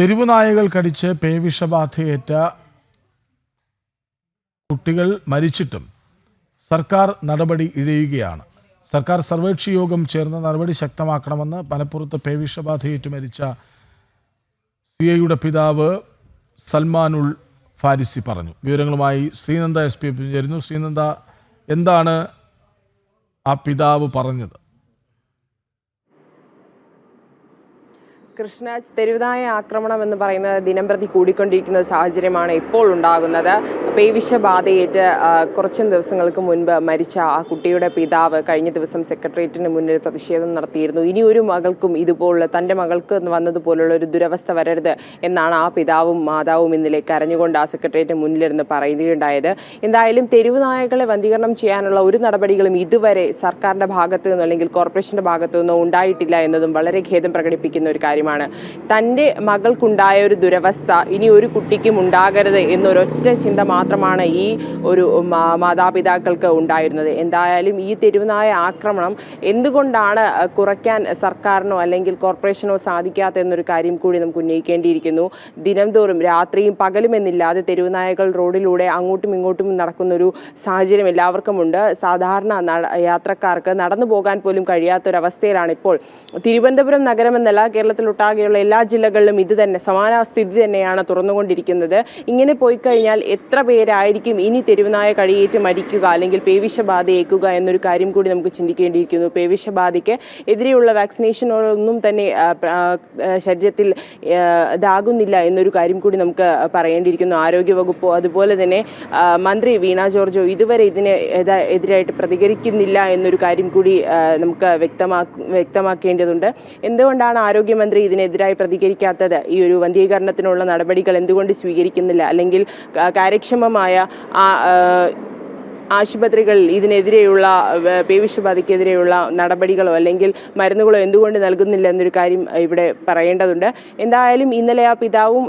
തെരുവുനായകൾ കടിച്ച് പേവിഷബാധയേറ്റ കുട്ടികൾ മരിച്ചിട്ടും സർക്കാർ നടപടി ഇഴയുകയാണ്. സർക്കാർ സർവേക്ഷി യോഗം ചേർന്ന് നടപടി ശക്തമാക്കണമെന്ന് മലപ്പുറത്ത് പേവിഷബാധയേറ്റ് മരിച്ച സി ഐയുടെ പിതാവ് സൽമാനുൾ ഫാരിസി പറഞ്ഞു. വിവരങ്ങളുമായി ശ്രീനന്ദ എസ് പി ചേരുന്നു ശ്രീനന്ദ എന്താണ് ആ പിതാവ് പറഞ്ഞത്? കൃഷ്ണരാജ് തെരുവുതായ ആക്രമണം എന്ന് പറയുന്നത് ദിനം പ്രതി കൂടിക്കൊണ്ടിരിക്കുന്ന സാഹചര്യമാണ് ഇപ്പോൾ ഉണ്ടാകുന്നത്. പേവിഷബാധയേറ്റ് കുറച്ച് ദിവസങ്ങൾക്ക് മുൻപ് മരിച്ച ആ കുട്ടിയുടെ പിതാവ് കഴിഞ്ഞ ദിവസം സെക്രട്ടേറിയറ്റിന് മുന്നിൽ പ്രതിഷേധം നടത്തിയിരുന്നു. ഇനി ഒരു മകൾക്കും ഇതുപോലുള്ള തന്റെ മകൾക്ക് വന്നതുപോലുള്ള ഒരു ദുരവസ്ഥ വരരുത് എന്നാണ് ആ പിതാവും മാതാവും ഇന്നലെ കരഞ്ഞുകൊണ്ട് ആ സെക്രട്ടേറിയറ്റ് മുന്നിലിരുന്ന് പറയുകയുണ്ടായത്. എന്തായാലും തെരുവുനായകളെ വന്ധീകരണം ചെയ്യാനുള്ള ഒരു നടപടികളും ഇതുവരെ സർക്കാരിന്റെ ഭാഗത്തു നിന്നോ അല്ലെങ്കിൽ കോർപ്പറേഷന്റെ ഭാഗത്തു നിന്നോ ഉണ്ടായിട്ടില്ല എന്നതും വളരെ ഖേദം പ്രകടിപ്പിക്കുന്ന ഒരു കാര്യമാണ്. തന്റെ മകൾക്കുണ്ടായ ഒരു ദുരവസ്ഥ ഇനി ഒരു കുട്ടിക്കും ഉണ്ടാകരുത് എന്നൊരൊറ്റ ചിന്ത മാത്രമാണ് ഈ ഒരു മാതാപിതാക്കൾക്ക് ഉണ്ടായിരുന്നത്. എന്തായാലും ഈ തെരുവുനായ ആക്രമണം എന്തുകൊണ്ടാണ് കുറയ്ക്കാൻ സർക്കാരിനോ അല്ലെങ്കിൽ കോർപ്പറേഷനോ സാധിക്കാത്ത എന്നൊരു കാര്യം കൂടി നമുക്ക് ഉന്നയിക്കേണ്ടിയിരിക്കുന്നു. ദിനംതോറും രാത്രിയും പകലും എന്നില്ലാതെ തെരുവുനായകൾ റോഡിലൂടെ അങ്ങോട്ടും ഇങ്ങോട്ടും നടക്കുന്നൊരു സാഹചര്യം എല്ലാവർക്കുമുണ്ട്. സാധാരണ യാത്രക്കാർക്ക് നടന്നു പോകാൻ പോലും കഴിയാത്തൊരവസ്ഥയിലാണ് ഇപ്പോൾ. തിരുവനന്തപുരം നഗരമെന്നല്ല കേരളത്തിലൊട്ടാകെയുള്ള എല്ലാ ജില്ലകളിലും ഇത് തന്നെ സമാനാവസ്ഥിതി തന്നെയാണ് തുറന്നുകൊണ്ടിരിക്കുന്നത്. ഇങ്ങനെ പോയി കഴിഞ്ഞാൽ എത്ര പേരായിരിക്കും ഇനി തെരുവുനായ കഴിയേറ്റ് മരിക്കുക അല്ലെങ്കിൽ പേവിഷബാധ ഏൽക്കുക എന്നൊരു കാര്യം കൂടി നമുക്ക് ചിന്തിക്കേണ്ടിയിരിക്കുന്നു. പേവിഷബാധയ്ക്ക് എതിരെയുള്ള വാക്സിനേഷനുകളൊന്നും തന്നെ ശരീരത്തിൽ ഇതാകുന്നില്ല എന്നൊരു കാര്യം കൂടി നമുക്ക് പറയേണ്ടിയിരിക്കുന്നു. ആരോഗ്യവകുപ്പോ അതുപോലെ തന്നെ മന്ത്രി വീണ ജോർജോ ഇതുവരെ ഇതിന് എതിരായിട്ട് പ്രതികരിക്കുന്നില്ല എന്നൊരു കാര്യം കൂടി നമുക്ക് വ്യക്തമാക്ക വ്യക്തമാക്കേണ്ടതുണ്ട്. എന്തുകൊണ്ടാണ് ആരോഗ്യമന്ത്രി ഇതിനെതിരായി പ്രതികരിക്കാത്തത്. ഈ ഒരു വന്ധീകരണത്തിനുള്ള നടപടികൾ എന്തുകൊണ്ട് സ്വീകരിക്കുന്നില്ല? അല്ലെങ്കിൽ കാര്യക്ഷമമായ ആശുപത്രികളിൽ ഇതിനെതിരെയുള്ള പേവിഷബാധയ്ക്കെതിരെയുള്ള നടപടികളോ അല്ലെങ്കിൽ മരുന്നുകളോ എന്തുകൊണ്ട് നൽകുന്നില്ല എന്നൊരു കാര്യം ഇവിടെ പറയേണ്ടതുണ്ട്. എന്തായാലും ഇന്നലെ ആ പിതാവും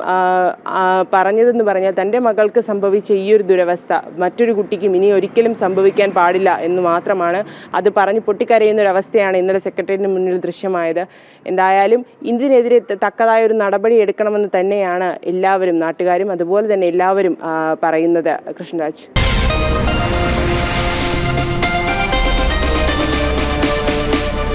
പറഞ്ഞതെന്ന് പറഞ്ഞാൽ തന്റെ മകൾക്ക് സംഭവിച്ച ഈ ഒരു ദുരവസ്ഥ മറ്റൊരു കുട്ടിക്കും ഇനി ഒരിക്കലും സംഭവിക്കാൻ പാടില്ല എന്ന് മാത്രമാണ് അത് പറഞ്ഞ് പൊട്ടിക്കരയുന്ന ഒരു അവസ്ഥയാണ് ഇന്നലെ സെക്രട്ടറിയറ്റിന് മുന്നിൽ ദൃശ്യമായത്. എന്തായാലും ഇതിനെതിരെ തക്കതായ ഒരു നടപടി എടുക്കണമെന്ന് തന്നെയാണ് എല്ലാവരും നാട്ടുകാരും അതുപോലെ തന്നെ എല്ലാവരും പറയുന്നത്. കൃഷ്ണരാജ്.